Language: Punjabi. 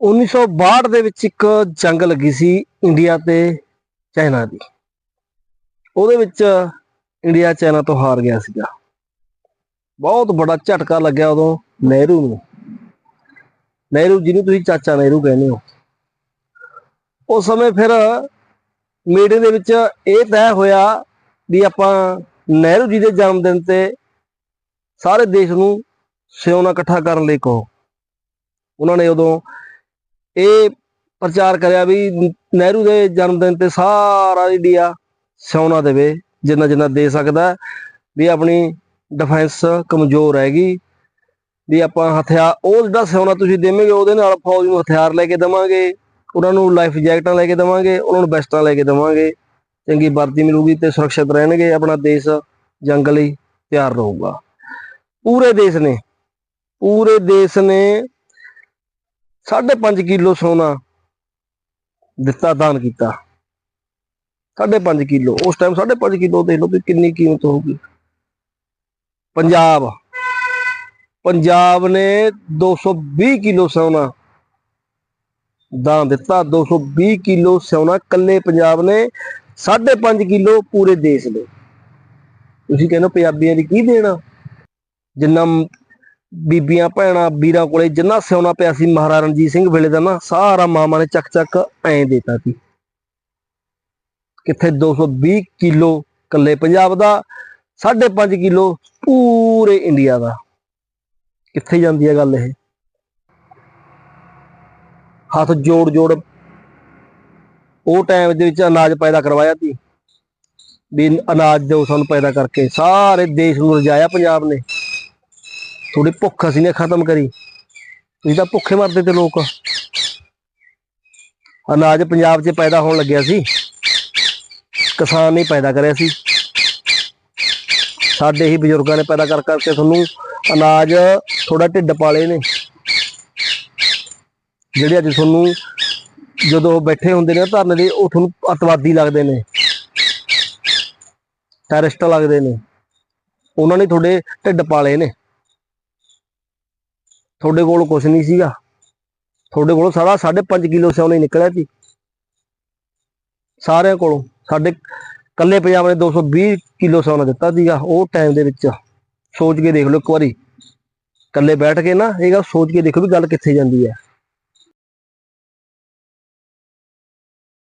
1962 ਦੇ ਵਿੱਚ ਇੱਕ ਜੰਗ ਲੱਗੀ ਸੀ ਇੰਡੀਆ ਤੇ ਚਾਈਨਾ ਦੀ। ਉਹਦੇ ਵਿੱਚ ਇੰਡੀਆ ਚਾਈਨਾ ਤੋਂ ਹਾਰ ਗਿਆ ਸੀਗਾ। ਬਹੁਤ ਬੜਾ ਝਟਕਾ ਲੱਗਿਆ ਉਦੋਂ ਨਹਿਰੂ ਨੂੰ। ਨਹਿਰੂ, ਜਿਹਨੂੰ ਤੁਸੀਂ ਚਾਚਾ ਨਹਿਰੂ ਕਹਿੰਦੇ ਹੋ। ਉਸ ਸਮੇਂ ਫਿਰ ਮੀਟਿੰਗ ਦੇ ਵਿੱਚ ਇਹ ਤੈਅ ਹੋਇਆ ਵੀ ਆਪਾਂ ਨਹਿਰੂ ਜੀ ਦੇ ਜਨਮ ਦਿਨ ਤੇ ਸਾਰੇ ਦੇਸ਼ ਨੂੰ ਸਿਉਣਾ ਇਕੱਠਾ ਕਰਨ ਲਈ ਕਹੋ। ਉਹਨਾਂ ਨੇ ਉਦੋਂ ਇਹ ਪ੍ਰਚਾਰ ਕਰਿਆ ਵੀ ਨਹਿਰੂ ਦੇ ਜਨਮ ਦਿਨ ਤੇ ਸਾਰਾ ਇੰਡੀਆ ਸਿਉਣਾ ਦੇਵੇ, ਜਿੰਨਾ ਜਿੰਨਾ ਦੇ ਸਕਦਾ ਵੀ ਆਪਣੀ ਡਿਫੈਂਸ ਕਮਜ਼ੋਰ ਹੈਗੀ, ਵੀ ਆਪਾਂ ਹਥਿਆਰ, ਉਹ ਜਿਹੜਾ ਸਿਉਣਾ ਤੁਸੀਂ ਦੇਵੋਗੇ, ਉਹਦੇ ਨਾਲ ਫੌਜ ਨੂੰ ਹਥਿਆਰ ਲੈ ਕੇ ਦੇਵਾਂਗੇ, ਉਹਨਾਂ ਨੂੰ ਲਾਈਫ ਜੈਕਟਾਂ ਲੈ ਕੇ ਦੇਵਾਂਗੇ, ਉਹਨਾਂ ਨੂੰ ਬੈਸਟਾਂ ਲੈ ਕੇ ਦੇਵਾਂਗੇ, ਚੰਗੀ ਵਰਦੀ ਮਿਲੂਗੀ ਤੇ ਸੁਰੱਖਿਅਤ ਰਹਿਣਗੇ, ਆਪਣਾ ਦੇਸ਼ ਜੰਗ ਲਈ ਤਿਆਰ ਰਹੂਗਾ। ਪੂਰੇ ਦੇਸ਼ ਨੇ, ਪੂਰੇ ਦੇਸ਼ ਨੇ 5.5 ਕਿਲੋ ਸੋਨਾ ਦਿੱਤਾ, ਦਾਨ ਕੀਤਾ। 5.5 ਕਿਲੋ। ਉਸ ਟਾਈਮ 5.5 ਕਿਲੋ ਦੇਖ ਲਓ ਵੀ ਕਿੰਨੀ ਕੀਮਤ ਹੋਊਗੀ। ਪੰਜਾਬ। ਪੰਜਾਬ ਨੇ 220 ਕਿਲੋ ਸੋਨਾ ਦਾਨ ਦਿੱਤਾ। 220 ਕਿਲੋ ਸੋਨਾ ਕੱਲੇ ਪੰਜਾਬ ਨੇ 5.5 ਕਿਲੋ ਪੂਰੇ ਦੇਸ਼ ਨੇ। ਤੁਸੀਂ ਕਹਿੰਦੇ ਪੰਜਾਬੀਆਂ ਦੀ ਕੀ ਦੇਣਾ ਜਿੰਨਾ ਬੀਬੀਆਂ, ਭੈਣਾਂ, ਵੀਰਾਂ ਕੋਲੇ ਜਿੰਨਾ ਸਿਉਣਾ ਪਿਆ ਸੀ ਮਹਾਰਾਜਾ ਰਣਜੀਤ ਸਿੰਘ ਵੇਲੇ ਦਾ ਨਾ, ਸਾਰਾ ਮਾਮਾ ਨੇ ਚੱਕ ਚੱਕ ਐਂ ਦੇਤਾ ਸੀ। ਕਿੱਥੇ 220 ਕਿਲੋ ਕੱਲੇ ਪੰਜਾਬ ਦਾ 5.5 ਕਿਲੋ ਪੂਰੇ ਇੰਡੀਆ ਦਾ। ਕਿੱਥੇ ਜਾਂਦੀ ਹੈ ਗੱਲ ਇਹ? ਹੱਥ ਜੋੜ ਜੋੜ ਉਹ ਟਾਈਮ ਦੇ ਵਿੱਚ ਅਨਾਜ ਪੈਦਾ ਕਰਵਾਇਆ ਸੀ। ਵੀ ਅਨਾਜ ਦਿਓ ਸਾਨੂੰ ਪੈਦਾ ਕਰਕੇ, ਸਾਰੇ ਦੇਸ਼ ਨੂੰ ਰਜਾਇਆ ਪੰਜਾਬ ਨੇ। ਥੋੜੀ ਭੁੱਖ ਅਸੀਂ ਨੇ ਖਤਮ ਕਰੀ। ਤੁਸੀਂ ਤਾਂ ਭੁੱਖੇ ਮਰਦੇ ਤੇ ਲੋਕ। ਅਨਾਜ ਪੰਜਾਬ 'ਚ ਪੈਦਾ ਹੋਣ ਲੱਗਿਆ ਸੀ। ਕਿਸਾਨ ਨੇ ਪੈਦਾ ਕਰਿਆ ਸੀ। ਸਾਡੇ ਹੀ ਬਜ਼ੁਰਗਾਂ ਨੇ ਪੈਦਾ ਕਰ ਕਰਕੇ ਤੁਹਾਨੂੰ ਅਨਾਜ ਥੋੜਾ ਢਿੱਡ ਪਾਲੇ ਨੇ। ਜਿਹੜੇ ਅੱਜ ਤੁਹਾਨੂੰ ਜਦੋਂ ਬੈਠੇ ਹੁੰਦੇ ਨੇ ਧਰਨੇ ਦੇ ਉਹ ਤੁਹਾਨੂੰ ਅਤਵਾਦੀ ਲੱਗਦੇ ਨੇ। ਟੈਰਰਿਸਟ ਲੱਗਦੇ ਨੇ। ਉਹਨਾਂ ਨੇ ਤੁਹਾਡੇ ਢਿੱਡ ਪਾਲੇ ਨੇ। ਤੁਹਾਡੇ ਕੋਲ ਕੁਝ ਨਹੀਂ ਸੀਗਾ। ਤੁਹਾਡੇ ਕੋਲ ਸਾਰਾ 5.5 ਕਿਲੋ ਸੋਨਾ ਨਿਕਲਿਆ ਸੀ। ਸਾਰਿਆਂ ਕੋਲੋਂ ਸਾਡੇ ਕੱਲੇ ਪੰਜਾਬ ਨੇ 220 ਕਿਲੋ ਸੋਨਾ ਦਿੱਤਾ ਸੀਗਾ, ਉਹ ਟਾਈਮ ਦੇ ਵਿੱਚ। ਸੋਚ ਕੇ ਦੇਖ ਲਓ ਇੱਕ ਵਾਰੀ। ਕੱਲੇ ਬੈਠ ਕੇ ਨਾ, ਇਹ ਗੱਲ ਸੋਚ ਕੇ ਦੇਖੋ ਵੀ ਗੱਲ ਕਿੱਥੇ ਜਾਂਦੀ ਹੈ।